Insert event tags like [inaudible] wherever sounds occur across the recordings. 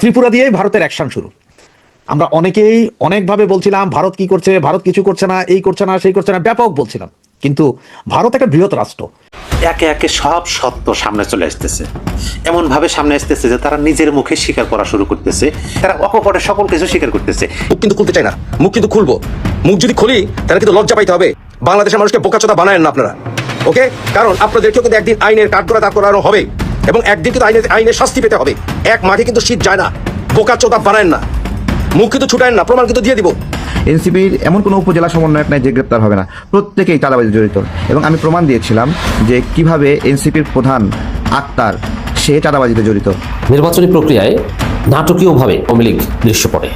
ত্রিপুরা দিয়েই ভারতের অ্যাকশন শুরু। আমরা অনেকেই অনেকভাবে বলছিলাম ভারত কি করছে ভারত কিছু করছে না এই করছে না সেই করছে না ব্যাপক বলছিলাম। কিন্তু ভারত একটা বৃহৎ রাষ্ট্র। একে একে সব সত্য সামনে চলে আসতেছে। এমন ভাবে সামনে আসতেছে যে তারা নিজের মুখে স্বীকার করা শুরু করতেছে। তারা অকপটে সকল কিছু স্বীকার করতেছে। মুখ কিন্তু খুলতে চাই না। মুখ কিন্তু খুলবো। মুখ যদি খুলি তাহলে কিন্তু লজ্জা পাইতে হবে। বাংলাদেশের মানুষকে বোকাচোদা বানায়েন না আপনারা। ওকে? কারণ আপনাদেরকেও কিন্তু একদিন আইনের কাঠগড়া দাঁড় করানো হবে এবং একদিন কিন্তু আইনে আইনের শাস্তি পেতে হবে। এক মাঠে কিন্তু শীত যায় না। বোকাচোদা বানায়েন না। মুখ কিন্তু ছুটায় না প্রমাণ কিন্তু দিয়ে দিব। এনসিপির এমন কোনো উপজেলা সমন্বয়ক নাই যে গ্রেপ্তার হবে না। প্রত্যেকেই চাঁদাবাজি জড়িত। এবং আমি প্রমাণ দিয়েছিলাম যে কীভাবে এনসিপির প্রধান আক্তার সে চাঁদাবাজিতে জড়িত। নির্বাচনী প্রক্রিয়ায় নাটকীয়ভাবে আওয়ামী লীগ দৃশ্য পড়ে।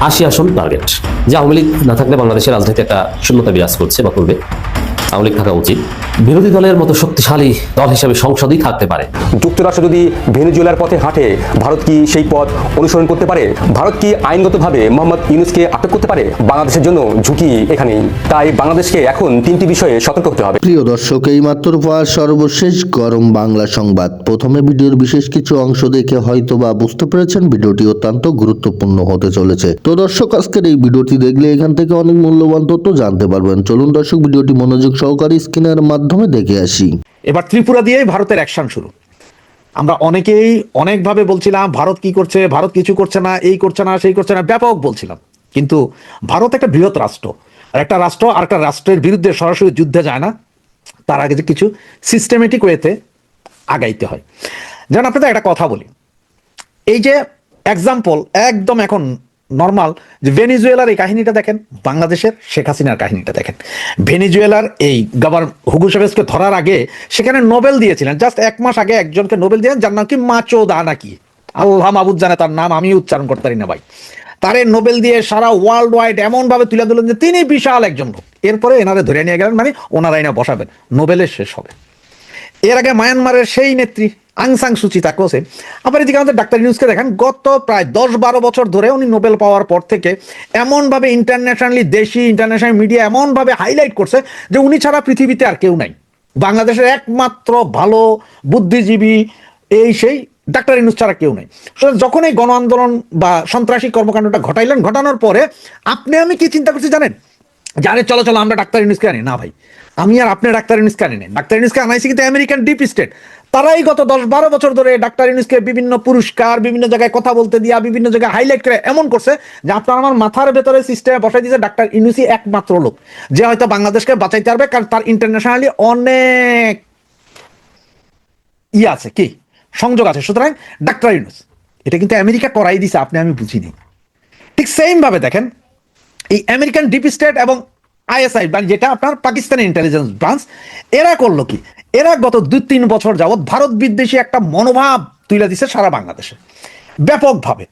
আশি আসন টার্গেট। যে আওয়ামী লীগ না থাকলে বাংলাদেশের রাজনীতি একটা শূন্যতা বিরাজ করছে বা করবে। আওয়ামী লীগ থাকা উচিত। বিরোধী দলের মতো শক্তিশালী দল হিসেবে সংসদই থাকতে পারে। যুক্তরাষ্ট্র যদি ভেনেজুয়েলার পথে হাঁটে ভারত কি সেই পথ অনুসরণ করতে পারে? ভারত কি আইনগতভাবে মোহাম্মদ ইউনুসকে আটক করতে পারে? বাংলাদেশের জন্য ঝুঁকি এখানেই। তাই বাংলাদেশকে এখন তিনটি বিষয়ে সতর্ক হতে হবে। প্রিয় দর্শক এই মাত্র পাওয়া সর্বশেষ গরম বাংলা সংবাদ। প্রথমে ভিডিওর বিশেষ কিছু অংশ দেখে হয়তো বা বুঝতে পেরেছেন ভিডিওটি অত্যন্ত গুরুত্বপূর্ণ হতে চলেছে। তো দর্শক আজকের এই ভিডিওটি দেখলে এখান থেকে অনেক মূল্যবান তথ্য জানতে পারবেন। চলুন দর্শক ভিডিওটি মনোযোগ সহকারে স্ক্রিনের মাধ্যমে দেখে আসি। এবার ত্রিপুরা দিয়েই ভারতের অ্যাকশন শুরু। আমরা অনেকেই অনেকভাবে বলছিলাম, ভারত কি করছে, ভারত কিছু করছে না, এই করছে না, সেই করছে না, ব্যাপক বলছিলাম। কিন্তু ভারত একটা বৃহৎ রাষ্ট্র। আর একটা রাষ্ট্র আর একটা রাষ্ট্রের বিরুদ্ধে সরাসরি যুদ্ধে যায় না। তার আগে যে কিছু সিস্টেমেটিক ওয়েতে আগাইতে হয়। যেমন আপনাদের একটা কথা বলি। এই যে এক্সাম্পল একদম এখন নর্মাল যে ভেনিজুয়েলার এই কাহিনীটা দেখেন, বাংলাদেশের শেখ হাসিনার কাহিনীটা দেখেন। ভেনিজুয়েলার এই গভর্ন হুগু চাভেজকে ধরার আগে সেখানে নোবেল দিয়েছিলেন। জাস্ট এক মাস আগে একজনকে নোবেল দিলেন যার নাম কি? মাচো দা নাকি? আল্লাহ মাবুদ জানে, তার নাম আমি উচ্চারণ করতে পারি না ভাই। তারে নোবেল দিয়ে সারা ওয়ার্ল্ড ওয়াইড এমনভাবে তুলে দিলেন যে তিনি বিশাল একজন লোক। এরপরে এনারে ধরে নিয়ে গেলেন মানে ওনারাই না বসাবেন। নোবেলের শেষ হবে। এর আগে মায়ানমারের সেই নেত্রী আংসাং সুচি তাকোসে আবার এদিকে আমাদের ডাক্তার নিউজকে দেখেন, গত প্রায় দশ বারো বছর ধরে উনি নোবেল পাওয়ার পর থেকে এমনভাবে ইন্টারন্যাশনালি দেশি ইন্টারন্যাশনাল মিডিয়া এমনভাবে হাইলাইট করছে যে উনি ছাড়া পৃথিবীতে আর কেউ নাই। বাংলাদেশের একমাত্র ভালো বুদ্ধিজীবী এই সেই ডাক্তার ইনুস ছাড়া কেউ নেই। সুতরাং যখন এই গণ আন্দোলন বা সন্ত্রাসী কর্মকাণ্ডটা ঘটাইলেন, ঘটানোর পরে আপনি আমি কি চিন্তা করছি জানেন? যারে চলো চলো, আমরা ডাক্তার ইউনিসকে আনি। না ভাই আমি আর আপনি ডাক্তার ইউনিসকে আনি নাই। ডাক্তার ইউনিসকে আনাইছি কিন্তু আমেরিকান ডিপ স্টেট। তারাই গত দশ বারো বছর ধরে ডাক্তার ইউনিসকে বিভিন্ন পুরস্কার, বিভিন্ন জায়গায় কথা বলতে দিয়া, বিভিন্ন জায়গায় হাইলাইট করে এমন করছে যে আপনার আমার মাথার ভেতরে সিস্টেমে বসাই দিয়েছে ডাক্তার ইউনুসই একমাত্র লোক। যে হয়তো বাংলাদেশকে বাঁচাইতে পারবে কারণ তার ইন্টারন্যাশনালি অনেক ই আছে, কি? সংযোগ আছে। সুতরাং ডাক্তার ইউনুস, এটা কিন্তু আমেরিকা করাই দিছে, আপনি আমি বুঝিনি। ঠিক সেম ভাবে দেখেন, এই আমেরিকান ডিপ স্টেট এবং আইএসআই মানে যেটা আপনার পাকিস্তানের ইন্টেলিজেন্স ব্রাঞ্চ এরা করল কি? এরা গত দুই তিন বছর যাবৎ ভারত বিদ্বেষী একটা মনোভাব তুলে দিছে সারা বাংলাদেশে। ব্যাপকভাবে।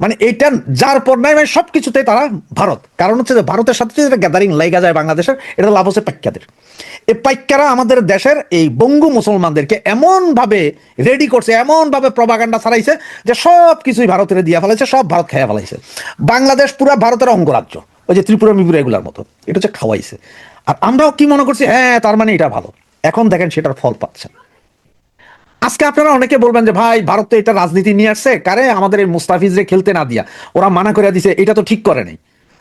মানে এইটা যার পর নাই মানে সবকিছুতে তারা ভারত। কারণ হচ্ছে যে ভারতের সাথে যেটা গ্যাদারিং লাইগা যায় বাংলাদেশের এটা লাভ হচ্ছে পাইক্যাদের এই পাইক্যারা আমাদের দেশের এই বঙ্গু মুসলমানদেরকে এমনভাবে রেডি করছে, এমনভাবে প্রবাগান্ডা ছাড়াইছে যে সব কিছুই ভারতের দিয়া ফেলাইছে, সব ভারত খেয়ে ফেলাইছে। বাংলাদেশ পুরো ভারতের অঙ্গরাজ্য। ওই যে ত্রিপুরা মিপুরা এগুলার মতো। এটা হচ্ছে খাওয়াইছে। আর আমরাও কি মনে করছি হ্যাঁ তার মানে এটা ভালো। এখন দেখেন সেটার ফল পাচ্ছে আজকে আপনারা অনেকে বলবেন যে, ভাই, ভারত তো এটা রাজনীতি নিয়ে আসছে? কারে? আমাদের এই মুস্তাফিজরে খেলতে না দিয়া। ওরা মানা করে দিছে, এটা তো ঠিক করে নাই।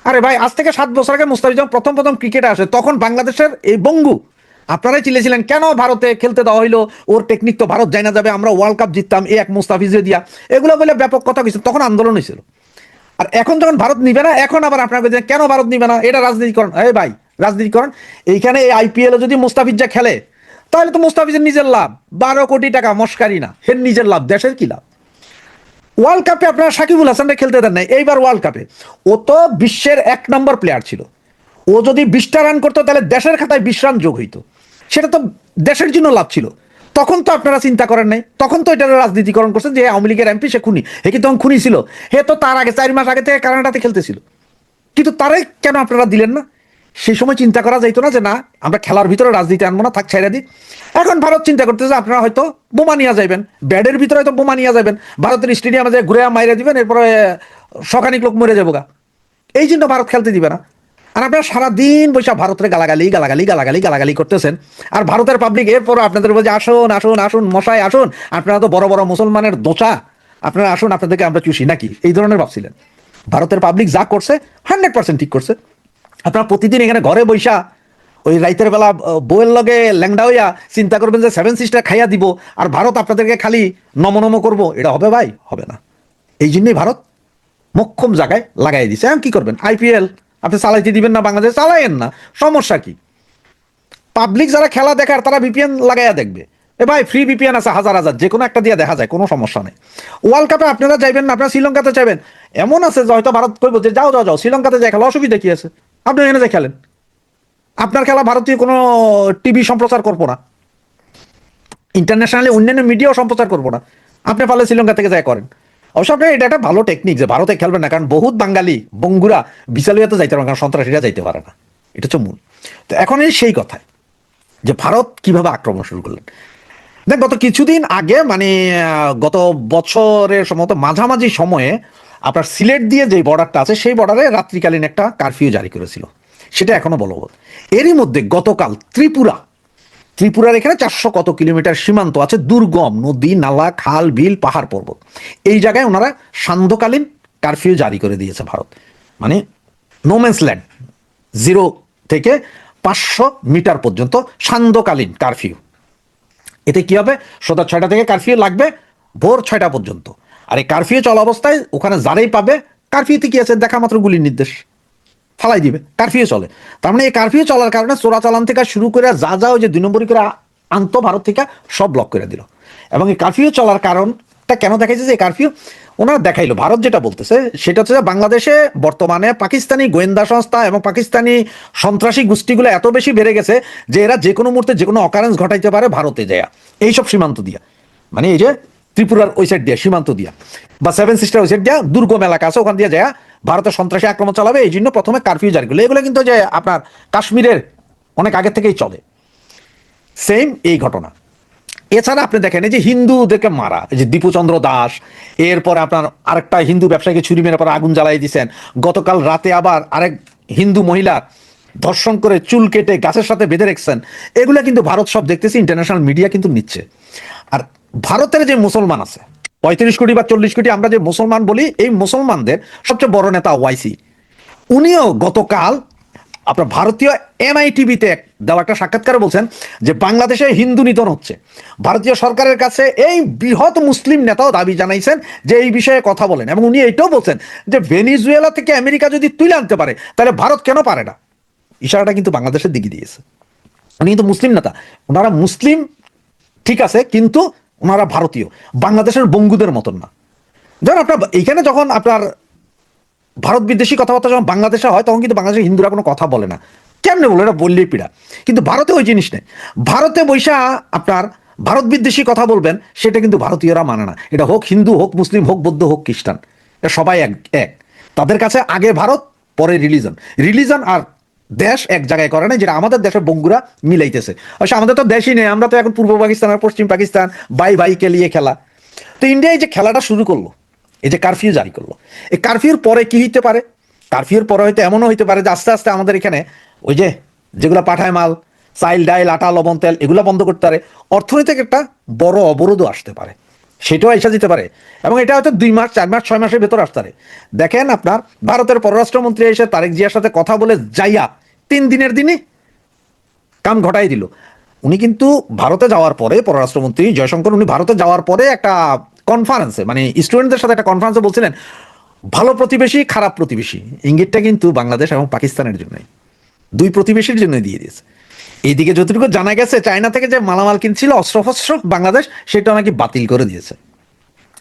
আরে ভাই, আজ থেকে সাত বছর আগে মুস্তাফিজ যখন প্রথম প্রথম ক্রিকেটে আসে, তখন বাংলাদেশের এই বঙ্গু, আপনারাই চিলেছিলেন কেন ভারতে খেলতে দেওয়া হইল? ওর টেকনিক তো ভারত যাই না যাবে, আমরা ওয়ার্ল্ড কাপ জিততাম, এ এক মুস্তাফিজে দিয়া। এগুলো বলে ব্যাপক কথা কিছু, তখন আন্দোলন হয়েছিল আর এখন যখন ভারত নিবে না, এখন আবার আপনার কেন ভারত নিবে না? এটা রাজনীতিকরণ। এই ভাই, রাজনীতিকরণ। এইখানে এই আইপিএল যদি মুস্তাফিজা খেলে, তাহলে তো মুস্তাফিজের নিজের লাভ। বারো কোটি টাকা মস্কারি না। হের নিজের লাভ, দেশের কি লাভ? ওয়ার্ল্ড কাপে আপনারা সাকিবুল হাসানকে খেলতে দেন নাই। এইবার ওয়ার্ল্ড কাপে ও তো বিশ্বের এক নম্বর প্লেয়ার ছিল। ও যদি বিশটা রান করতো, তাহলে দেশের খাতায় বিশ রান যোগ হইতো। সেটা তো দেশের জন্য লাভ ছিল। তখন তো আপনারা চিন্তা করেন নাই। তখন তো এটা রাজনীতিকরণ করছেন যে আওয়ামী লীগের এমপি, সে খুনি। হে কি তখন খুনি ছিল? হে তো তার আগে চার মাস আগে থেকে কানাডাতে খেলতেছিল। কিন্তু তারাই কেন আপনারা দিলেন না? সেই সময় চিন্তা করা যাইতো না যে, না, আমরা খেলার ভিতরে রাজনীতি আনব না, থাক ছেড়ে দিই। এখন ভারত চিন্তা করতেছে আপনারা হয়তো বোমা নিয়ে যাবেন ব্যাডের ভিতরে হয়তো বোমা নিয়ে যাবেন ভারতের স্টেডিয়ামে যে ঘুরে মাইরে দিবেন, এরপরে সখানিক লোক মরে যাব গা এই জন্য ভারত খেলতে দিবে না। আর আপনারা সারাদিন বৈশা ভারতের গালাগালি গালাগালি গালাগালি গালাগালি করতেছেন। আর ভারতের পাবলিক এরপর আপনাদের বলছে আসুন আসুন আসুন মশাই আসুন। আপনারা তো বড় বড় মুসলমানের দোচা। আপনারা আসুন আপনাদেরকে আমরা চুষি নাকি? এই ধরনের ভাবছিলেন। ভারতের পাবলিক যা করছে হান্ড্রেড পার্সেন্ট ঠিক করছে। আপনারা প্রতিদিন এখানে ঘরে বৈশা ওই রাইতের বেলা আহ, বউয়ের লগে ল্যাংডা হইয়া চিন্তা করবেন যে সেভেন সিস্টার খাইয়া দিব আর ভারত আপনাদেরকে খালি নমনম করব এটা হবে ভাই? হবে না। এই জন্যই ভারত মক্ষম জায়গায় লাগাই দিছে। এখন কি করবেন? আইপিএল আপনি চালাইতে দিবেন না বাংলাদেশ? চালাইয়েন না। সমস্যা কি? পাবলিক যারা খেলা দেখার তারা ভিপিএন লাগাইয়া দেখবে। এ ভাই ফ্রি ভিপিএন আছে, হাজার হাজার যে কোনো একটা দিয়ে দেখা যায়, কোনো সমস্যা নেই। ওয়ার্ল্ড কাপে আপনারা যাইবেন না, আপনারা শ্রীলঙ্কাতে চাইবেন এমন আছে যে হয়তো ভারত কইব যে, যাও যাও যাও, শ্রীলঙ্কাতে যাই, খেলা, অসুবিধা কি আছে? আপনি এখানে যাই খেলেন। আপনার খেলা ভারতীয় কোনো টিভি সম্প্রচার করব না। ইন্টারন্যাশনালি অন্যান্য মিডিয়াও সম্প্রচার করব না। আপনি পারলে শ্রীলঙ্কা থেকে যাই করেন। অবশ্য এটা একটা ভালো টেকনিক যে ভারতে খেলবেন না, কারণ বহুত বাঙালি, বঙ্গুরা বিশালিয়াতে যাইতে পারে কারণ সন্ত্রাসীরা যাইতে পারে না। এটা হচ্ছে মূল। তো এখন সেই কথায় যে ভারত কীভাবে আক্রমণ শুরু করলেন। দেখ, গত কিছুদিন আগে মানে গত বছরের সম্ভবত মাঝামাঝি সময়ে আপনার সিলেট দিয়ে যে বর্ডারটা আছে, সেই বর্ডারে রাত্রিকালীন একটা কারফিউ জারি করেছিল। সেটা এখনও বলবৎ। এরই মধ্যে গতকাল ত্রিপুরা ত্রিপুরার এখানে চারশো কত কিলোমিটার সীমান্ত আছে? দুর্গম, নদী, নালা, খাল, বিল, পাহাড়, পর্বত। এই জায়গায় ওনারা সান্ধ্যকালীন কারফিউ জারি করে দিয়েছে ভারত। মানে নোম্যান্স ল্যান্ড জিরো থেকে পাঁচশো মিটার পর্যন্ত সান্ধ্যকালীন কারফিউ এতে কি হবে? সন্ধ্যা ছয়টা থেকে কারফিউ লাগবে, ভোর ছয়টা পর্যন্ত। আর এই কারফিউ চলা অবস্থায় ওখানে যারাই পাবে কারফিউতে কি আছে? দেখা মাত্র গুলির নির্দেশ। ফালাই দিবে কারফিউ চলে। তার মানে এই কারফিউ চলার কারণে চোরাচালান থেকে শুরু করে যা যা ওই যে দুই নম্বরই করে আন্ত ভারত থেকে সব ব্লক করে দিল। এবং এই কারফিউ চলার কারণটা কেন দেখাইছে যে কারফিউ ওনারা দেখাইলো, ভারত যেটা বলতেছে, সেটা হচ্ছে বাংলাদেশে বর্তমানে পাকিস্তানি গোয়েন্দা সংস্থা এবং পাকিস্তানি সন্ত্রাসী গোষ্ঠীগুলো এত বেশি বেড়ে গেছে যে এরা যে কোনো মুহূর্তে যে কোনো অকারেন্স ঘটাইতে পারে ভারতে যায়। এইসব সীমান্ত দিয়া। মানে এই যে ত্রিপুরার ওই সাইড দিয়া, সীমান্ত দিয়া। বা সেভেন সিস্টার ওই সাইড দিয়া, দুর্গম এলাকা আছে, ওখান দিয়ে যায় ভারতের সন্ত্রাসী আক্রমণ চালাবে, এই জন্য প্রথমে কারফিউ জারি করল। এগুলো কিন্তু যে আপনার কাশ্মীরের অনেক আগে থেকেই চলে। সেম এই ঘটনা। এছাড়া আপনি দেখেন, এই যে হিন্দুদেরকে মারা, এই যে দীপুচন্দ্র দাস, এরপর আপনার আরেকটা হিন্দু ব্যবসায়ীকে ছুরি মেরে পরে আগুন জ্বালাই দিয়েছেন গতকাল রাতে আবার আরেক হিন্দু মহিলা ধর্ষণ করে চুল কেটে গাছের সাথে বেঁধে রেখেছেন। এগুলো কিন্তু ভারত সব দেখতেছি ইন্টারন্যাশনাল মিডিয়া কিন্তু নিচ্ছে। আর ভারতের যে মুসলমান আছে, পঁয়ত্রিশ কোটি বা চল্লিশ কোটি আমরা যে মুসলমান বলি, এই মুসলমানদের সবচেয়ে বড় নেতা ওয়াইসি। উনিও গতকাল আপনার ভারতীয় এনআইটিভিতে দেওয়া একটা সাক্ষাৎকারে বলছেন যে বাংলাদেশে হিন্দু নিধন হচ্ছে। ভারতীয় সরকারের কাছে এই বৃহৎ মুসলিম নেতাও দাবি জানাইছেন যে এই বিষয়ে কথা বলেন। এবং উনি এইটাও বলছেন যে ভেনিজুয়েলা থেকে আমেরিকা যদি তুলে আনতে পারে, তাহলে ভারত কেন পারে না? ইশারাটা কিন্তু বাংলাদেশের দিকে দিয়েছে। উনি কিন্তু মুসলিম নেতা। ওনারা মুসলিম, ঠিক আছে, কিন্তু ওনারা ভারতীয়। বাংলাদেশের বঙ্গুদের মতন না। ধরেন আপনার, এইখানে যখন আপনার ভারত বিদেশি কথাবার্তা যখন বাংলাদেশে হয়, তখন কিন্তু বাংলাদেশের হিন্দুরা কোনো কথা বলে না। কেমনে বলে? এটা বললেই পীড়া। কিন্তু ভারতে ওই জিনিস নেই। ভারতে বৈশা আপনার ভারত বিদ্বেষী কথা বলবেন, সেটা কিন্তু ভারতীয়রা মানে না। এটা হোক হিন্দু, হোক মুসলিম, হোক বৌদ্ধ, হোক খ্রিস্টান। এটা সবাই এক এক। তাদের কাছে আগে ভারত, পরে রিলিজন। রিলিজন আর দেশ এক জায়গায় করে না যেটা আমাদের দেশের বঙ্গুরা মিলাইতেছে। অবশ্য আমাদের তো দেশই নেই, আমরা তো এখন পূর্ব পাকিস্তান আর পশ্চিম পাকিস্তান বাই ভাইকে নিয়ে খেলা। তো ইন্ডিয়া এই যে খেলাটা শুরু করল, এই যে কারফিউ জারি করল, এই কারফিউর পরে কি হইতে পারে? কারফিউর পরে হয়তো এমনও হইতে পারে যে আস্তে আস্তে আমাদের এখানে ওই যে যেগুলো পাঠায় মাল, চাইল, ডাইল, আটা, লবণ, তেল, এগুলো বন্ধ করতে পারে। অর্থনৈতিক একটা বড় অবরোধও আসতে পারে। সেটাও এসে যেতে পারে। এবং এটা হয়তো দুই মাস, চার মাস, ছয় মাসের ভেতর আসতে পারে। দেখেন আপনার, ভারতের পররাষ্ট্রমন্ত্রী এসে তারেক জিয়ার সাথে কথা বলে যাইয়া তিন দিনের দিনে কাম ঘটাই দিল। উনি কিন্তু ভারতে যাওয়ার পরে পররাষ্ট্রমন্ত্রী জয়শঙ্কর, উনি ভারতে যাওয়ার পরে একটা কনফারেন্সে মানে স্টুডেন্টদের সাথে একটা কনফারেন্সে বলছিলেন, ভালো প্রতিবেশী, খারাপ প্রতিবেশী। ইঙ্গিতটা কিন্তু বাংলাদেশ এবং পাকিস্তানের জন্যই। দুই প্রতিবেশীর জন্য দিয়ে দিয়েছে। এইদিকে যতটুকু জানা গেছে, চায়না থেকে যে মালামাল কিনছিল অস্ত্রফস্ত্র বাংলাদেশ সেটা নাকি বাতিল করে দিয়েছে।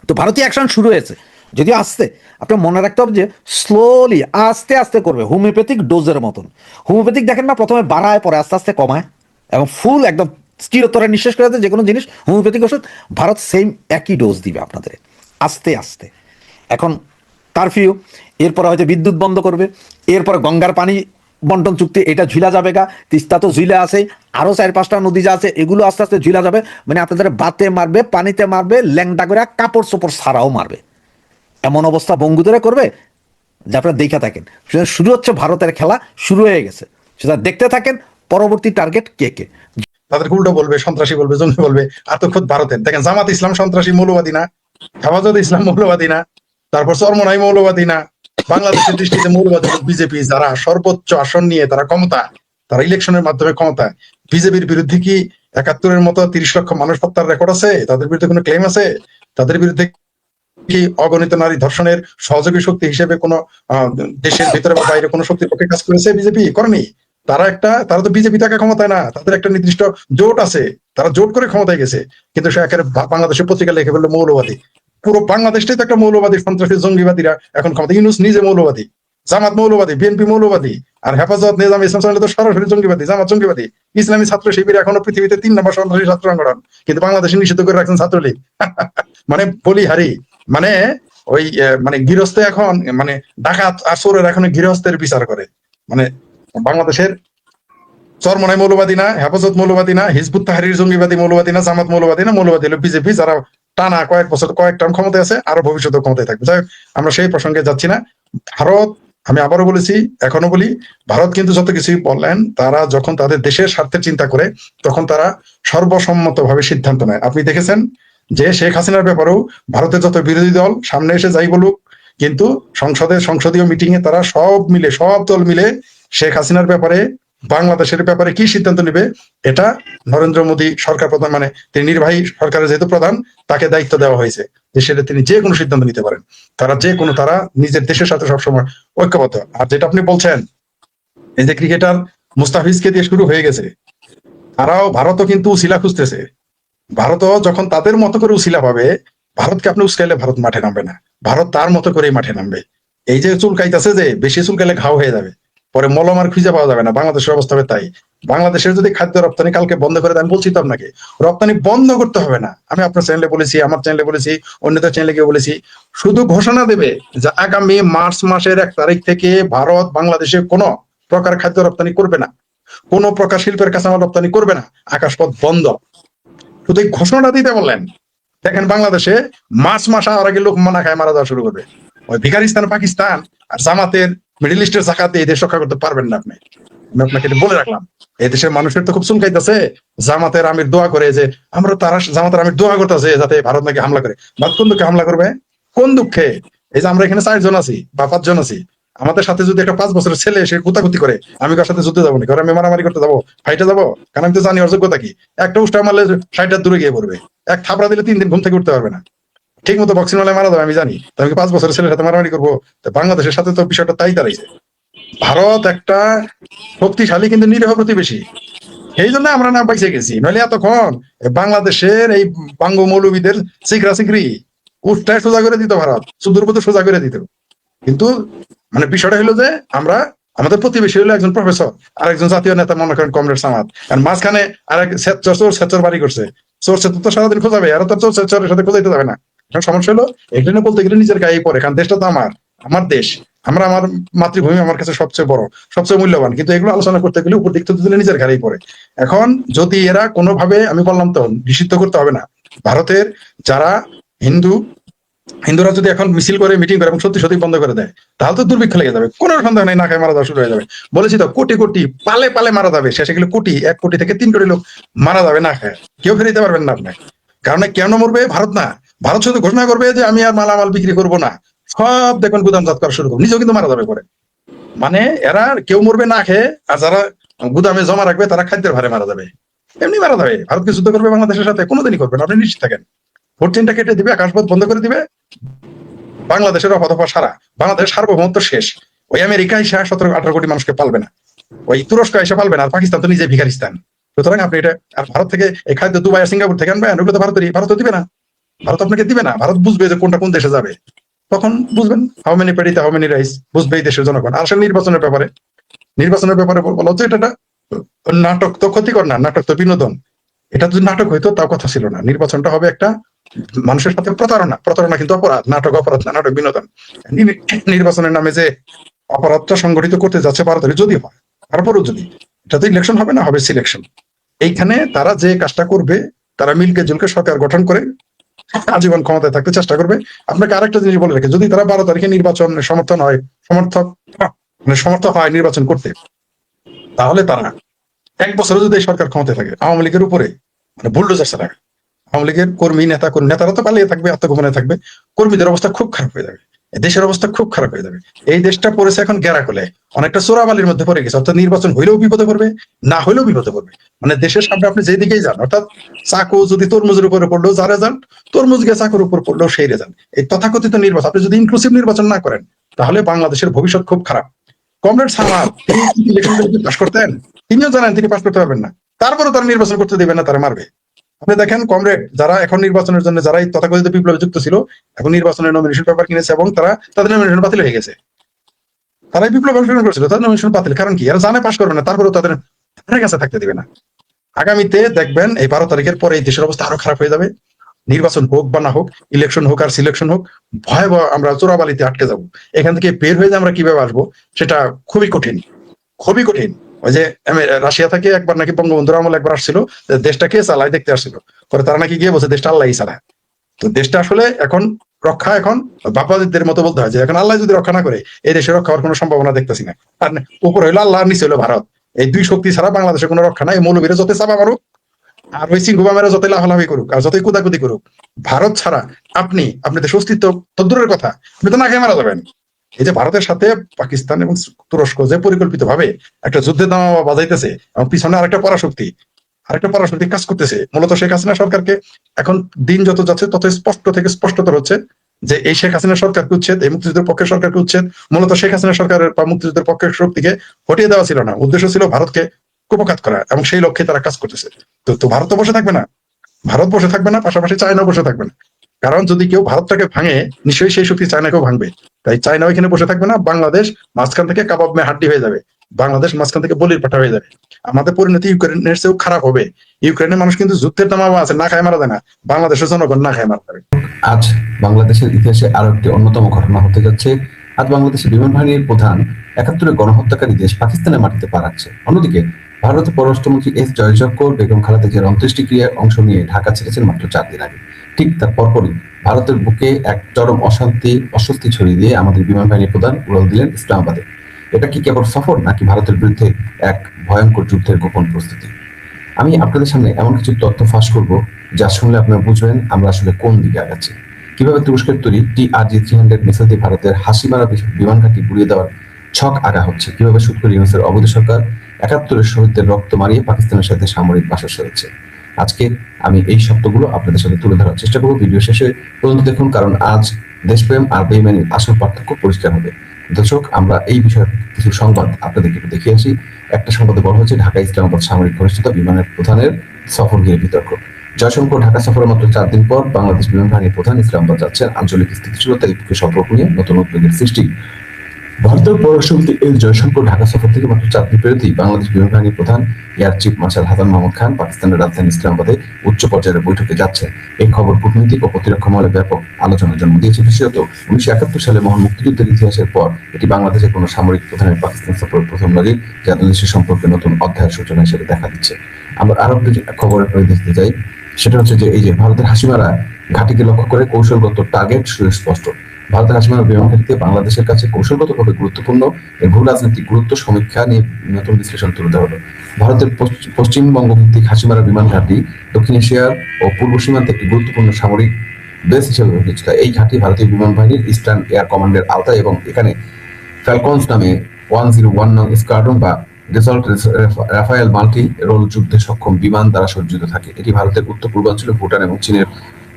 তো ভারতীয় অ্যাকশন শুরু হয়েছে। যদি আসতে, আপনার মনে রাখতে হবে যে স্লোলি আস্তে আস্তে করবে। হোমিওপ্যাথিক ডোজের মতন। হোমিওপ্যাথিক দেখেন না, প্রথমে বাড়ায়, পরে আস্তে আস্তে কমায় এবং ফুল একদম চিরতরে নিঃশেষ করে যে কোনো জিনিস, হোমিওপ্যাথিক ওষুধ, ভারত সেম একই ডোজ দিবে আপনাদের। আস্তে আস্তে। এখন কারফিউ এরপরে হয়তো বিদ্যুৎ বন্ধ করবে, এরপরে গঙ্গার পানি বন্টন চুক্তি, এটা ঝুলা যাবে গা। তিস্তা তো ঝুলে আছে, আরও চার পাঁচটা নদী যা আছে, এগুলো আস্তে আস্তে ঝুলা যাবে। মানে আপনাদের বাতে মারবে, পানিতে মারবে, ল্যাংটা করে কাপড় চোপড় ছাড়াও মারবে। এমন অবস্থা বঙ্গুদরে করবে, যে আপনারা দেখে থাকেন। শুরু হচ্ছে ভারতের খেলা, শুরু হয়ে গেছে। সেটা দেখতে থাকেন, পরবর্তী টার্গেট কে কে? তাদের উল্টো বলবে, সন্ত্রাসী বলবে, জঙ্গি বলবে, আর তো খোদ ভারতের। দেখেন, জামাত ইসলাম সন্ত্রাসী মৌলবাদী না, হেফাজত ইসলাম মৌলবাদী না, তারপর চরমনাই মৌলবাদী না বাংলাদেশের দৃষ্টিতে মৌলবাদী বিজেপি যারা সর্বোচ্চ আসন নিয়ে তারা ক্ষমতা, তারা ইলেকশনের মাধ্যমে ক্ষমতা। বিজেপির বিরুদ্ধে কি একাত্তরের মতো তিরিশ লক্ষ মানুষ হত্যার রেকর্ড আছে? তাদের বিরুদ্ধে কোনো ক্লেম আছে? তাদের বিরুদ্ধে কি অগণিত নারী ধর্ষণের সহযোগী শক্তি হিসেবে কোনো দেশের ভিতরে বা বাইরে কোনো শক্তির পক্ষে কাজ করেছে বিজেপি? করেনি। তারা একটা, তারা তো বিজেপি থাকা ক্ষমতায় না। তাদের একটা নির্দিষ্ট জোট আছে। তারা জোট করে ক্ষমতায় গেছে। কিন্তু সে একেবারে বাংলাদেশের পত্রিকা লিখে ফেলল মৌলবাদী। পুরো বাংলাদেশটাই তো একটা মৌলবাদী, সন্ত্রাসী, জঙ্গিবাদীরা এখন ক্ষমতা। ইউনুস নিজে মৌলবাদী, জামাত মৌলবাদী, বিএনপি মৌলবাদী, আর হেফাজত, নিজাম ইসলাম তো সরাসরি জঙ্গিবাদী, জামাত জঙ্গিবাদী। ইসলামী ছাত্র শিবির এখনও পৃথিবীতে তিন নম্বর সন্ত্রাসী ছাত্র সংগঠন, কিন্তু বাংলাদেশে নিষিদ্ধ করে রাখছেন ছাত্রলীগ। [laughs] মানে বলি হারি মানে ওই মানে গৃহস্থে এখন মানে ডাকাত আর চোরের এখন গৃহস্থের বিচার করে। মানে বাংলাদেশের চরমনাই মৌলবাদী না, হেফাজত মৌলবাদী না, হিজবুত তাহারির জঙ্গিবাদী মৌলবাদী না, জামাত মৌলবাদী না, মৌলবাদী হলো বিজেপি, যারা টানা কয়েক বছর কয়েক টার্ম ক্ষমতায় আছে, আরও ভবিষ্যতে ক্ষমতায় থাকবে। যাই আমরা সেই প্রসঙ্গে যাচ্ছি না। ভারত, আমি আবারও বলেছি এখনও বলি, ভারত কিন্তু যত কিছুই বললেন তারা যখন তাদের দেশের স্বার্থে চিন্তা করে, তখন তারা সর্বসম্মতভাবে সিদ্ধান্ত নেয়। আপনি দেখেছেন যে শেখ হাসিনার ব্যাপারেও ভারতের যত বিরোধী দল, সামনে এসে যাই বলুক, কিন্তু সংসদের সংসদীয় মিটিং এ তারা সব মিলে, সব দল মিলে শেখ হাসিনার ব্যাপারে বাংলাদেশের ব্যাপারে কি সিদ্ধান্ত নেবে, এটা নরেন্দ্র মোদী সরকার প্রধান মানে তিনি নির্বাহী সরকারের যেহেতু প্রধান, তাকে দায়িত্ব দেওয়া হয়েছে যে সেটা তিনি যে কোনো সিদ্ধান্ত নিতে পারেন। তারা যে কোনো, তারা নিজের দেশের সাথে সবসময় ঐক্যবদ্ধ। আর যেটা আপনি বলছেন, এই যে ক্রিকেটার মুস্তাফিজকে দিয়ে শুরু হয়ে গেছে, তারাও ভারতও কিন্তু উসিলা খুঁজতেছে। ভারতও যখন তাদের মতো করে উসিলা পাবে, ভারতকে আপনি উস্কাইলে ভারত মাঠে নামবে না। ভারত তার মতো করেই মাঠে নামবে। এই যে চুলকাইতেছে যে, বেশি চুলকাইলে ঘাও হয়ে যাবে। পরে মলম আর খুঁজে পাওয়া যাবে না, বাংলাদেশের অবস্থা হবে তাই। বাংলাদেশের যদি খাদ্য রপ্তানি কালকে বন্ধ করে আমি বলছি তো আপনাকে, রপ্তানি বন্ধ করতে হবে না। আমি আপনার চ্যানেলে বলেছি, আমার চ্যানেলে বলেছি অন্যদের চ্যানেলে গিয়ে বলেছি। শুধু ঘোষণা দেবে যে আগামী মার্চ মাসের এক তারিখ থেকে ভারত বাংলাদেশে কোনো প্রকার খাদ্য রপ্তানি করবে না। কোনো প্রকার শিল্পের কাঁচামাল রপ্তানি করবে না। আকাশপথ বন্ধ। শুধু এই ঘোষণাটা দিতে বললেন, দেখেন বাংলাদেশে মাস মাস আর আগে লোক মানা খায় মারা যাওয়া শুরু করবে। ওই ভিকারিস্তান পাকিস্তান আর জামাতের মিডিল ইস্টের জাকাতে এই দেশ রক্ষা করতে পারবেন না আপনি। আমি আপনাকে বলে রাখলাম। এই দেশের মানুষের তো খুব চুলকাইতেছে, জামাতের আমির দোয়া করে যে, আমরা তারা জামাতের আমির দোয়া করতেছে যাতে ভারত নাকি হামলা করে। ভারত কোন দুঃখে হামলা করবে? কোন দুঃখে? এই যে আমরা এখানে চারজন আছি, বা পাঁচজন আছি। আমাদের সাথে যদি একটা পাঁচ বছরের ছেলে এসে কুতাকুতি করে, আমি কার সাথে যুদ্ধে যাব না কারণ আমি মারামারি করতে যাব ফাইটে যাব? কারণ আমি তো জানি ওর যোগ্যতা কি। একটা উষ্টা মারলে ষাটটা দূরে গিয়ে পড়বে। এক থাপড়া দিলে তিন দিন ঘুম থেকে উঠতে পারবে না। ঠিক মতো বক্সিং মালায় মারা যাবে, আমি জানি। তো আমি পাঁচ বছরের ছেলের সাথে মারামারি করব? বাংলাদেশের সাথে তো বিষয়টা তাই দাঁড়াইছে। ভারত একটা শক্তিশালী কিন্তু নিরীহ প্রতিবেশী। সেই জন্য আমরা না পাইছে গেছি। নইলে এতক্ষণ বাংলাদেশের এই বাঙ্গ মৌলবীদের সিকরা সিকরি উঠটায় সোজা করে দিত ভারত সুদূরপথে সোজা করে দিত। কিন্তু মানে বিষয়টা হলো যে আমরা, আমাদের প্রতিবেশী হলো একজন প্রফেসর আর একজন জাতীয় নেতা মনে করেন কমরেড সামাদ। আর মাঝখানে আর এক চোর বাড়ি করছে। চোর সেচ্চর তো সারাদিন খোঁজাবে, আর তো চোর সেচ্চরের সাথে খোঁজাইতে যাবে না। এখন সমস্যা হলো এখানে বলতে গেলে নিজের গায়ে পড়ে, কারণ দেশটা তো আমার আমার দেশ। আমরা আমার মাতৃভূমি আমার কাছে সবচেয়ে বড়, সবচেয়ে মূল্যবান। কিন্তু এগুলো আলোচনা করতে গেলে উপর দিক থেকে দিলে নিজের ঘাড়েই পড়ে। এখন যদি এরা কোনোভাবে, আমি বললাম তো, নিষিদ্ধ করতে হবে না। ভারতের যারা হিন্দু, হিন্দুরা যদি এখন মিছিল করে, মিটিং করে এবং সত্যি সত্যি বন্ধ করে দেয়, তাহলে তো দুর্ভিক্ষ লেগে যাবে। কোনো সন্দেহ নেই না খায় মারা যাওয়া শুরু হয়ে যাবে। বলেছি তো, কোটি কোটি, পালে পালে মারা যাবে। শেষে গেলে কোটি, এক কোটি থেকে তিন কোটি লোক মারা যাবে না খায়। কেউ ফেরে দিতে পারবেন না আপনি। কারণ কেন মরবে? ভারত না। ভারত শুধু ঘোষণা করবে যে আমি আর মালামাল বিক্রি করব না। সব দেখুন গুদামজাত করা শুরু করব। নিজেও কিন্তু মারা যাবে পরে। মানে এরা কেউ মরবে না খেয়ে, আর যারা গুদামে জমা রাখবে, তারা খাদ্যের ভারে মারা যাবে। এমনি মারা যাবে। ভারতকে যুদ্ধ করবে বাংলাদেশের সাথে? কোনোদিনই করবে না। আপনি নিশ্চিত থাকেন। চিন্তা কেটে দিবে, আকাশপথ বন্ধ করে দিবে। বাংলাদেশের অপদফা সারা। বাংলাদেশের সার্বভৌমত্ব শেষ। ওই আমেরিকা এসে সতেরো, আঠারো কোটি মানুষকে পালবে না। ওই তুরস্ক এসে পালবে না, আর পাকিস্তান তো নিজে ভিকারিস্তান সুতরাং আপনি এটা আর ভারত থেকে এই খাদ্য দুবাই সিঙ্গাপুর থেকে আনবেন, ওগুলো তো ভারতেরই ভারত দিবে না। ভারত আপনাকে দিবে না, ভারত বুঝবে যে কোনটা কোন দেশে যাবে। তখন বুঝবেন হাউ মেনি পেডিতে হাউ মেনি রাইস বুঝবে এই দেশের জনগণ। আর আসলে নির্বাচনের ব্যাপারে। নির্বাচনের ব্যাপারে বলা হচ্ছে এটা নাটক তো ক্ষতিকর না, নাটক তো বিনোদন। এটা যদি নাটক হইতো, তাও কথা ছিল না। নির্বাচনটা হবে একটা মানুষের সাথে প্রতারণা। প্রতারণা কিন্তু অপরাধ, নাটক অপরাধ না, নাটক বিনোদন। নির্বাচনের নামে যে অপরাধটা সংগঠিত করতে যাচ্ছে ভারতের, যদি হয়, তারপরেও যদি। এটা তো ইলেকশন হবে না, হবে সিলেকশন এইখানে তারা যে কাজটা করবে, তারা মিলকে জুলকে সরকার গঠন করে আজীবন ক্ষমতায় থাকতে চেষ্টা করবে। আপনাকে আরেকটা জিনিস বলে রেখে, যদি তারা বারো তারিখে নির্বাচন সমর্থন হয়, সমর্থক মানে সমর্থক হয় নির্বাচন করতে, তাহলে তারা এক বছরে যদি সরকার ক্ষমতায় থাকে, আওয়ামী লীগের উপরে মানে বুলডোজার চালাবে। আওয়ামী লীগের কর্মী, নেতা, কর্মী, নেতারা তো পালিয়ে থাকবে, আত্মগোপনে থাকবে, কর্মীদের অবস্থা খুব খারাপ হয়ে যাবে। দেশের অবস্থা খুব খারাপ হয়ে যাবে। এই দেশটা পড়েছে এখন গেরাকলে। অনেকটা চোরাবালির মধ্যে পড়ে গেছে। অর্থাৎ নির্বাচন হইলেও বিপদে পড়বে, না হইলেও বিপদে পড়বে। মানে দেশের সামনে আপনি যেদিকেই যান, অর্থাৎ চাকু যদি তরমুজের উপরে পড়লেও যা রেজাল্ট তরমুজ গিয়ে চাকুর উপর পড়লেও সেই রেজাল্ট এই তথাকথিত নির্বাচন, আপনি যদি ইনক্লুসিভ নির্বাচন না করেন, তাহলে বাংলাদেশের ভবিষ্যৎ খুব খারাপ। কমরেড সামাদ তিনি ইলেকশন পাস করতেন? তিনিও জানেন তিনি পাস করতে পারবেন না। তারপরে তারা নির্বাচন করতে দেবে না, তারা মারবে। আপনি দেখেন, কমরেড, যারা এখন নির্বাচনের জন্য যারা এই তথাকথিত বিপ্লবে যুক্ত ছিল, এখন নির্বাচনের নমিনেশন পেপার কিনেছে এবং তারা তাদের নমিনেশন বাতিল হয়ে গেছে। তারাই বিপ্লব অংশগ্রহণ করেছিল, তাদের নমিনেশন বাতিল। কারণ কি? এরা জানে পাস করবে না, তারপরেও তাদের ধারে কাছে থাকতে দিবে না। আগামীতে দেখবেন, এই বারো তারিখের পরে এই দেশের অবস্থা আরও খারাপ হয়ে যাবে। নির্বাচন হোক বা না হোক ইলেকশন হোক আর সিলেকশন হোক, ভয়াবহ আমরা চোরাবালিতে আটকে যাব। এখান থেকে বের হয়ে যে আমরা কীভাবে আসব, সেটা খুবই কঠিন খুবই কঠিন। ওই যে রাশিয়া থেকে একবার নাকি বঙ্গবন্ধুর আমল একবার আসছিল, যে দেশটা কে চালায় দেখতে আসছিল। পরে তারা নাকি গিয়ে দেশটা আল্লাহ চালায়। তো দেশটা আসলে এখন রক্ষা, এখন বাপাদের মতো বলতে হয় যে, এখন আল্লাহ যদি রক্ষা না করে, এই দেশে রক্ষা হওয়ার কোনো সম্ভাবনা দেখতেছি না। আর উপরে হইল আল্লাহ নিচে হইল ভারত। এই দুই শক্তি ছাড়া বাংলাদেশে কোনো রক্ষা নাই। মৌলবীরা যত চাপা মারুক, আর ওই সিংহ বামেরা যতই লাফালাফি করুক, আর যতই কুদাকুদি করুক, ভারত ছাড়া আপনি আপনি দেশ অস্তিত্ব তদ্দূরের কথা, আপনি তো না খেয়ে মারা যাবেন। এই যে ভারতের সাথে পাকিস্তান এবং তুরস্ক যে পরিকল্পিত ভাবে একটা যুদ্ধের দামা বাজাইতেছে এবং পিছনে আরেকটা পরাশক্তি আরেকটা পরাশক্তি কাজ করতেছে। মূলত শেখ হাসিনা সরকারকে এখন দিন যত যাচ্ছে তত স্পষ্ট থেকে স্পষ্টতর হচ্ছে যে এই শেখ হাসিনা সরকারকে উচ্ছেদ, এই মুক্তিযুদ্ধের পক্ষের সরকারকে উচ্ছেদ, মূলত শেখ হাসিনা সরকারের বা মুক্তিযুদ্ধের পক্ষের শক্তিকে হটিয়ে দেওয়া ছিল না। উদ্দেশ্য ছিল ভারতকে কুপকাত করা এবং সেই লক্ষ্যে তারা কাজ করতেছে। তো তো ভারত বসে থাকবে না। ভারত বসে থাকবে না, পাশাপাশি চায়না বসে থাকবে না। কারণ যদি কেউ ভারতটাকে ভাঙে, নিশ্চয়ই সেই শক্তি চায়নাকেও ভাঙবে। তাই চায়না ওইখানে বসে থাকবে না, বাংলাদেশ মাঝখান থেকে কাবাব মে হাড্ডি হয়ে যাবে। বাংলাদেশ মাঝখান থেকে বলির পাঠা হয়ে যাবে। আমাদের পরিণতি ইউক্রেনের চেয়েও খারাপ হবে। ইউক্রেনের মানুষ কিন্তু যুদ্ধের দামা আছে, না খায় মারা যায় না। বাংলাদেশের জনগণ না খায় মারা যাবে। আজ বাংলাদেশের ইতিহাসে আরও একটি অন্যতম ঘটনা হতে যাচ্ছে। আজ বাংলাদেশের বিমান বাহিনীর প্রধান একাত্তরে গণহত্যাকারী দেশ পাকিস্তানের মাটিতে পারাচ্ছে অন্যদিকে ভারতের পররাষ্ট্রমন্ত্রী এস জয়শঙ্কর বেগম খালেদা জিয়ার অন্ত্যেষ্টিক্রিয়ায় অংশ নিয়ে ঢাকা ছেড়েছেন মাত্র চার দিন আগে। ঠিক তার পরপরই ভারতের বুকে এক চরম অশান্তি, অস্বস্তি ছড়িয়ে দিয়ে আমাদের বিমান বাহিনীর প্রধান উড়াল দিলেন ইসলামাবাদে। এটা কি কেবল সফর নাকি ভারতের বিরুদ্ধে এক ভয়ঙ্কর যুদ্ধের গোপন প্রস্তুতি? আমি আপনাদের সামনে এমন কিছু তথ্য ফাঁস করব যা শুনলে আপনারা বুঝবেন আমরা আসলে কোন দিকে আগাচ্ছি। কীভাবে তুরস্কের তৈরি T R G three hundred missile দিয়ে ভারতের হাসিমারা বিমান ঘাঁটি গুড়িয়ে দেওয়ার ছক আগা হচ্ছে? কীভাবে সুৎকর ইউনুসের অবৈধ সরকার একাত্তরের শহীদদের রক্ত মারিয়ে পাকিস্তানের সাথে সামরিক বাসা সেরেছে? আজকে আমি এই শব্দগুলো আপনাদের সাথে তুলে ধরার চেষ্টা করব। ভিডিও শেষে পর্যন্ত দেখুন, কারণ আজ দেশপ্রেম আর বেইমানির আসল পার্থক্য পরিষ্কার হবে। দর্শক, আমরা এই বিষয়ে কিছু সংবাদ আপনাদেরকে একটু দেখিয়ে আসি। একটা সংবাদে বলা হয়েছে, ঢাকা ইসলামাবাদ সামরিক ঘনিষ্ঠতা বিমানের প্রধানের সফর ঘিরে বিতর্ক। জয়শঙ্কর ঢাকা সফরের মাত্র চার দিন পর বাংলাদেশ বিমান বাহিনীর প্রধান ইসলামাবাদ যাচ্ছেন। আঞ্চলিক স্থিতিশীলতা সম্পর্ক নিয়ে নতুন উদ্যোগের সৃষ্টি। ভারতের পররাষ্ট্রমন্ত্রী এস জয়শঙ্কর ঢাকা সফর থেকে মাত্র চার দিন বাংলাদেশ বিমান প্রধান air chief marshal Hasan Mahmud Khan পাকিস্তানের রাজধানী ইসলামাবাদে উচ্চ পর্যায়ের বৈঠকে যাচ্ছেন। এই খবর কূটনৈতিক ও প্রতিরক্ষা মহলে ব্যাপক আলোচনার জন্ম দিয়েছে। বিশেষত উনিশশো একাত্তর সালে মহান মুক্তিযুদ্ধের ইতিহাসের পর এটি বাংলাদেশের কোনো সামরিক প্রধানের পাকিস্তান সফরের প্রথম নজির যা দুই দেশের সম্পর্কে নতুন অধ্যায়ের সূচনা হিসেবে দেখা দিচ্ছে। আমরা আরও একটি খবর আপনাদের দেখতে চাই। সেটা হচ্ছে যে এই যে ভারতের হাসিমারা ঘাটিকে লক্ষ্য করে কৌশলগত টার্গেট সুস্পষ্ট ভারতের হাসিমারা বিমান ঘাটিতে বাংলাদেশের কাছে কৌশলগতভাবে গুরুত্বপূর্ণ এর ভূ রাজনৈতিক গুরুত্ব সমীক্ষা নিয়ে নতুন বিশ্লেষণ তুলে ধরা হলো। ভারতের পশ্চ- পশ্চিমবঙ্গ ভিত্তিক হাসিমারা বিমান ঘাঁটি দক্ষিণ এশিয়ার ও পূর্ব সীমান্তে একটি গুরুত্বপূর্ণ সামরিক বেস হিসেবে বিবেচিত এই ঘাঁটি ভারতীয় বিমান বাহিনীর ইস্টার্ন এয়ার কমান্ডের আওতায় এবং এখানে ফ্যালকনস নামে ওয়ান জিরো ওয়ান নং স্কোয়াড্রন বা রেসল্ট রাফায়েল মাল্টি রোল যুদ্ধে সক্ষম বিমান দ্বারা সজ্জিত থাকে। এটি ভারতের উত্তর পূর্বাঞ্চলে ভুটান এবং চীনের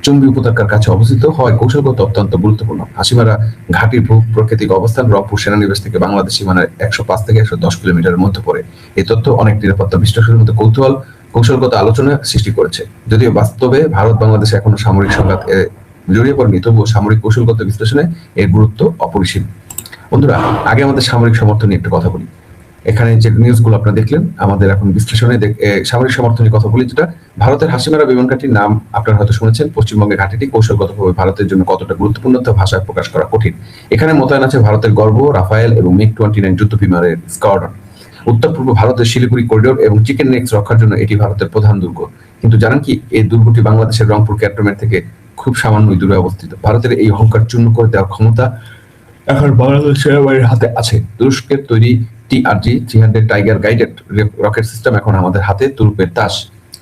চুম্বি উপত্যকার কাছে অবস্থিত হয় কৌশলগত অত্যন্ত গুরুত্বপূর্ণ। হাসিমারা ঘাটির ভূ প্রাকৃতিক অবস্থান রংপুর সেনানিবাস থেকে বাংলাদেশ সীমানার একশো পাঁচ থেকে একশো দশ কিলোমিটারের মধ্যে পড়ে। এই তথ্য অনেক নিরাপত্তা বিশ্লেষণের মধ্যে কৌতূহল, কৌশলগত আলোচনা সৃষ্টি করেছে। যদিও বাস্তবে ভারত বাংলাদেশ এখনও সামরিক সংঘাত জড়িয়ে পড়েনি, তবুও সামরিক কৌশলগত বিশ্লেষণে এর গুরুত্ব অপরিসীম। বন্ধুরা, আগে আমাদের সামরিক সমর্থন নিয়ে একটু কথা বলি। এখানে যে নিউজগুলো আপনারা দেখলেন, আমাদের এখন বিশ্লেষণে সামরিক সমর্থনের কথা বলি যেটা, ভারতের হাসিমারা বিমান ঘাটির নাম আপনারা হয়তো শুনেছেন, পশ্চিমবঙ্গের ঘাটিটি কৌশলগতভাবে ভারতের জন্য কতটা গুরুত্বপূর্ণ তা ভাষায় প্রকাশ করা কঠিন। এখানে মোতায়েন আছে ভারতের গর্ব, রাফায়েল এবং মিগ টোয়েন্টি নাইন যুদ্ধ বিমানের স্কোয়াড্রন উত্তর পূর্ব ভারতের শিলিগুড়ি করিডোর এবং চিকেন নেক্স রক্ষার জন্য এটি ভারতের প্রধান দুর্গ। কিন্তু জানেন কি, এই দুর্গটি বাংলাদেশের রংপুর ক্যান্টনমেন্ট থেকে খুব সামান্যই দূরে অবস্থিত। ভারতের এই অহংকার চূর্ণ করে দেওয়ার ক্ষমতা এখন বাংলাদেশ সেনাবাহিনীর হাতে আছে। তুরস্কের তৈরি TRG three hundred tiger guided rocket system এখন আমাদের হাতে তুরুপের তাস।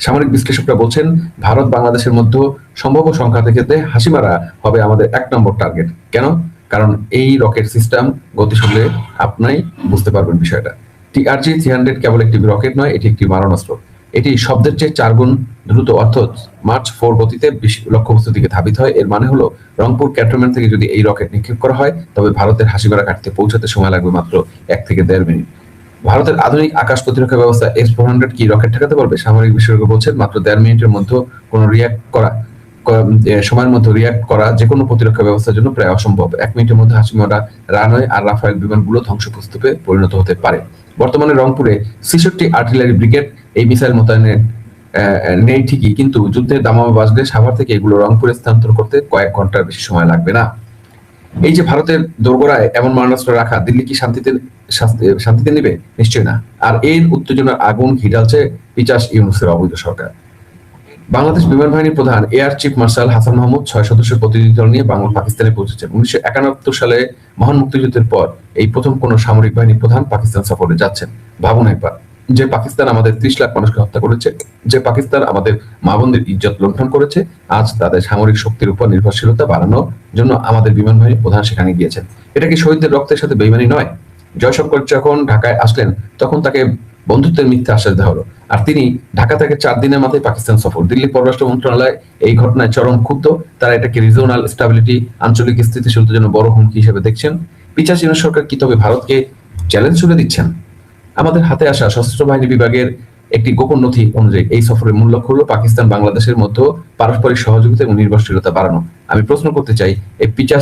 সামরিক বিশ্লেষকরা বলছেন, ভারত বাংলাদেশের মধ্যে সম্ভাব্য সংখ্যাতে ক্ষেত্রে হাসিমারা হবে আমাদের এক নম্বর টার্গেট কেন? কারণ এই রকেট সিস্টেম গতি শুনলে আপনি বুঝতে পারবেন বিষয়টা। টিআরজি থ্রি হান্ড্রেড কেবল একটি রকেট নয়, এটি একটি মারণাস্ত্র। এটি শব্দের চেয়ে চার গুণ দ্রুত অর্থাৎ মার্চ ফোর গতিতে লক্ষ্যবস্তুর দিকে ধাবিত হয়। এর মানে হলো, রংপুর ক্যান্টনমেন্ট থেকে যদি এই রকেট নিক্ষেপ করা হয়, তবে ভারতের হাসিমারা ঘাটিতে পৌঁছাতে সময় লাগবে মাত্র এক থেকে দেড় মিনিট। ভারতের আধুনিক আকাশ প্রতিরক্ষা ব্যবস্থা এস ফোর হান্ড্রেড কি রকেট ঠেকাতে পারবে? সামরিক বিশেষজ্ঞ বলছেন, মাত্র দেড় মিনিটের মধ্যে কোনো রিয়াক্ট করা সময়ের মধ্যে রিয়াক্ট করা যে কোনো প্রতিরক্ষা ব্যবস্থার জন্য প্রায় অসম্ভব। এক মিনিটের মধ্যে হাসিমারা রানওয়ে আর রাফায়েল বিমানগুলো ধ্বংসপ্রস্তুপে পরিণত হতে পারে। বর্তমানে রংপুরে ছেষট্টি আর্টিলারি ব্রিগেড এই মিসাইল মোতায়েনের নেই ঠিকই, কিন্তু যুদ্ধের দামামা বাজলে সাভার থেকে এগুলো রংপুরে স্থানান্তর করতে কয়েক ঘণ্টার বেশি সময় লাগবে না। এই যে ভারতের দোরগোড়ায় এমন মারণাস্ত্র রাখা, দিল্লি কি শান্তিতে শান্তিতে নেবে? নিশ্চয় না। আর এর উত্তেজনার আগুন ঘিরালছে পিচাস ইউনুসের অবৈধ সরকার। বাংলাদেশ বিমান বাহিনীর প্রধান air chief marshal Hasan Mahmud ছয় সদস্যের প্রতিনিধি দল নিয়ে বাংলা পাকিস্তানে পৌঁছেছেন। উনিশশো একানব্বই সালে মহান মুক্তিযুদ্ধের পর এই প্রথম কোন সামরিক বাহিনীর প্রধান পাকিস্তান সফরে যাচ্ছেন। ভাবুন একবার, যে পাকিস্তান আমাদের ত্রিশ লাখ মানুষকে হত্যা করেছে, যে পাকিস্তান আমাদের মা বোনদের ইজ্জত লঙ্ঘন করেছে, আজ তাদের সামরিক শক্তির উপর নির্ভরশীলতা বাড়ানোর জন্য আমাদের বিমান বাহিনীর প্রধান সেখানে গিয়েছেন। এটা কি শহীদদের রক্তের সাথে বেইমানি নয়? জয়শঙ্কর যখন ঢাকায় আসলেন, তখন তাকে বন্ধুত্বের মিথ্যা আশ্বাস হলো। আর তিনি ঢাকা থেকে চার দিনের মাথায় পাকিস্তান সফর। দিল্লি পররাষ্ট্র মন্ত্রণালয় এই ঘটনায় চরম ক্ষুব্ধ। তারা এটাকে রিজিওনাল স্টাবিলিটি, আঞ্চলিক স্থিতিশীলতার জন্য বড় হুমকি হিসেবে দেখছেন। পিচা চীনা সরকার কি তবে ভারতকে চ্যালেঞ্জ ছুড়ে দিচ্ছেন? আমাদের হাতে আসা সশস্ত্র বাহিনী বিভাগের একটি গোপন নথি অনুযায়ী এই সফরের মূল লক্ষ্য হলো পাকিস্তান বাংলাদেশের মধ্যে পারস্পরিক সহযোগিতা এবং নির্ভরশীলতা বাড়ানো। আমি প্রশ্ন করতে চাই, এই পিচা